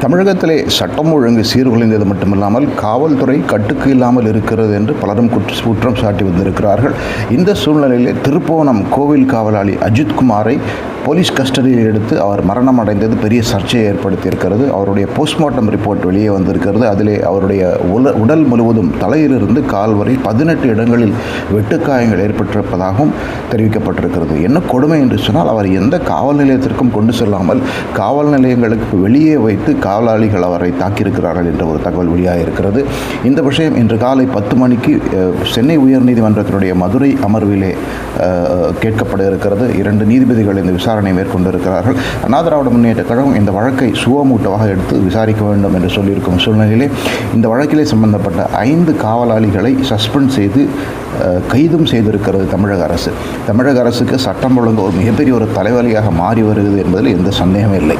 தமிழகத்திலே சட்டம் ஒழுங்கு சீர்குலைந்தது மட்டுமில்லாமல் காவல்துறை கட்டுக்கு இல்லாமல் இருக்கிறது என்று பலரும் குற்ற குற்றம் சாட்டி வந்திருக்கிறார்கள். இந்த சூழ்நிலையிலே திருப்போணம் கோவில் காவலாளி அஜித்குமாரை போலீஸ் கஸ்டடியில் எடுத்து அவர் மரணம் அடைந்தது பெரிய சர்ச்சையை ஏற்படுத்தியிருக்கிறது. அவருடைய போஸ்ட்மார்ட்டம் ரிப்போர்ட் வெளியே வந்திருக்கிறது. அதிலே அவருடைய உல உடல் முழுவதும் தலையிலிருந்து கால் வரை பதினெட்டு இடங்களில் வெட்டுக்காயங்கள் ஏற்பட்டிருப்பதாகவும் தெரிவிக்கப்பட்டிருக்கிறது. என்ன கொடுமை என்று சொன்னால் அவர் எந்த காவல் நிலையத்திற்கும் கொண்டு செல்லாமல் காவல் நிலையங்களுக்கு வெளியே வைத்து காவலாளிகள் அவரை தாக்கியிருக்கிறார்கள் என்ற ஒரு தகவல் வெளியாக இருக்கிறது. இந்த விஷயம் இன்று காலை பத்து மணிக்கு சென்னை உயர்நீதிமன்றத்தினுடைய மதுரை அமர்விலே கேட்கப்பட இருக்கிறது. இரண்டு நீதிபதிகள் இந்த விசாரணை மேற்கொண்டிருக்கிறார்கள். அண்ணா முன்னேற்ற கழகம் இந்த வழக்கை சுவமூட்டமாக எடுத்து விசாரிக்க வேண்டும் என்று சொல்லியிருக்கும் சூழ்நிலையிலே இந்த வழக்கிலே சம்பந்தப்பட்ட ஐந்து காவலாளிகளை சஸ்பெண்ட் செய்து கைதும் செய்திருக்கிறது தமிழக அரசு. தமிழக அரசுக்கு சட்டம் ஒழுங்கு ஒரு மிகப்பெரிய ஒரு தலைவலியாக மாறி வருகிறது என்பதில் எந்த சந்தேகமே இல்லை.